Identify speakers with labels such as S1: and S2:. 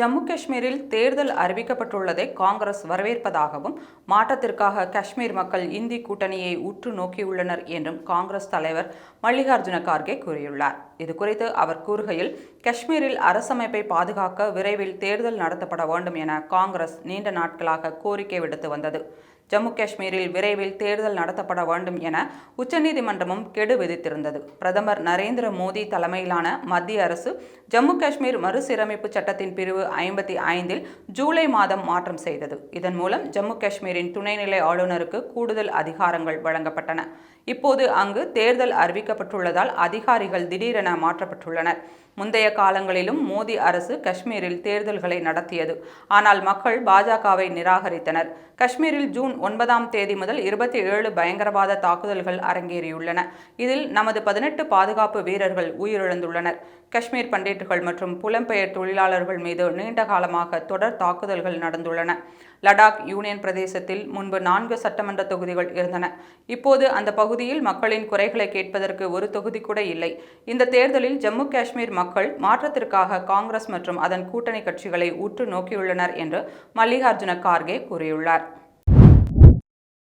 S1: Jammu காஷ்மீரில் தேர்தல் அறிவிக்கப்பட்டுள்ளதை காங்கிரஸ் வரவேற்பதாகவும் மாற்றத்திற்காக காஷ்மீர் மக்கள் இந்தி கூட்டணியை உற்று நோக்கியுள்ளனர் என்றும் காங்கிரஸ் தலைவர் மல்லிகார்ஜுன கார்கே கூறியுள்ளார். இது குறித்து அவர் கூறுகையில் காஷ்மீரில் அரசமைப்பை பாதுகாக்க விரைவில் தேர்தல் நடத்தப்பட வேண்டும் என காங்கிரஸ் நீண்ட நாட்களாக கோரிக்கை விடுத்து வந்தது. ஜம்மு காஷ்மீரில் விரைவில் தேர்தல் நடத்தப்பட வேண்டும் என உச்சநீதிமன்றமும் கெடு விதித்திருந்தது. பிரதமர் நரேந்திர மோடி தலைமையிலான மத்திய அரசு ஜம்மு காஷ்மீர் மறுசீரமைப்பு சட்டத்தின் பிரிவு ஐம்பத்தி ஐந்தில் ஜூலை மாதம் மாற்றம் செய்தது. இதன் மூலம் ஜம்மு காஷ்மீரின் துணைநிலை ஆளுநருக்கு கூடுதல் அதிகாரங்கள் வழங்கப்பட்டன. இப்போது அங்கு தேர்தல் அறிவிக்கப்பட்டுள்ளதால் அதிகாரிகள் திடீரென மாற்றப்பட்டுள்ளனர். முந்தைய காலங்களிலும் மோடி அரசு காஷ்மீரில் தேர்தல்களை நடத்தியது. ஆனால் மக்கள் பாஜகவை நிராகரித்தனர். காஷ்மீரில் ஜூன் ஒன்பதாம் தேதி முதல் இருபத்தி ஏழு பயங்கரவாத தாக்குதல்கள் அரங்கேறியுள்ளன. இதில் நமது பதினெட்டு பாதுகாப்பு வீரர்கள் உயிரிழந்துள்ளனர். காஷ்மீர் பண்டிட்டுகள் மற்றும் புலம்பெயர் தொழிலாளர்கள் மீது நீண்ட காலமாக தொடர் தாக்குதல்கள் நடந்துள்ளன. லடாக் யூனியன் பிரதேசத்தில் முன்பு நான்கு சட்டமன்ற தொகுதிகள் இருந்தன. இப்போது அந்த பகுதியில் மக்களின் குறைகளை கேட்பதற்கு ஒரு தொகுதி கூட இல்லை. இந்த தேர்தலில் ஜம்மு காஷ்மீர் மக்கள் மாற்றத்திற்காக காங்கிரஸ் மற்றும் அதன் கூட்டணி கட்சிகளை உற்று நோக்கியுள்ளனர் என்று மல்லிகார்ஜுன கார்கே கூறியுள்ளார்.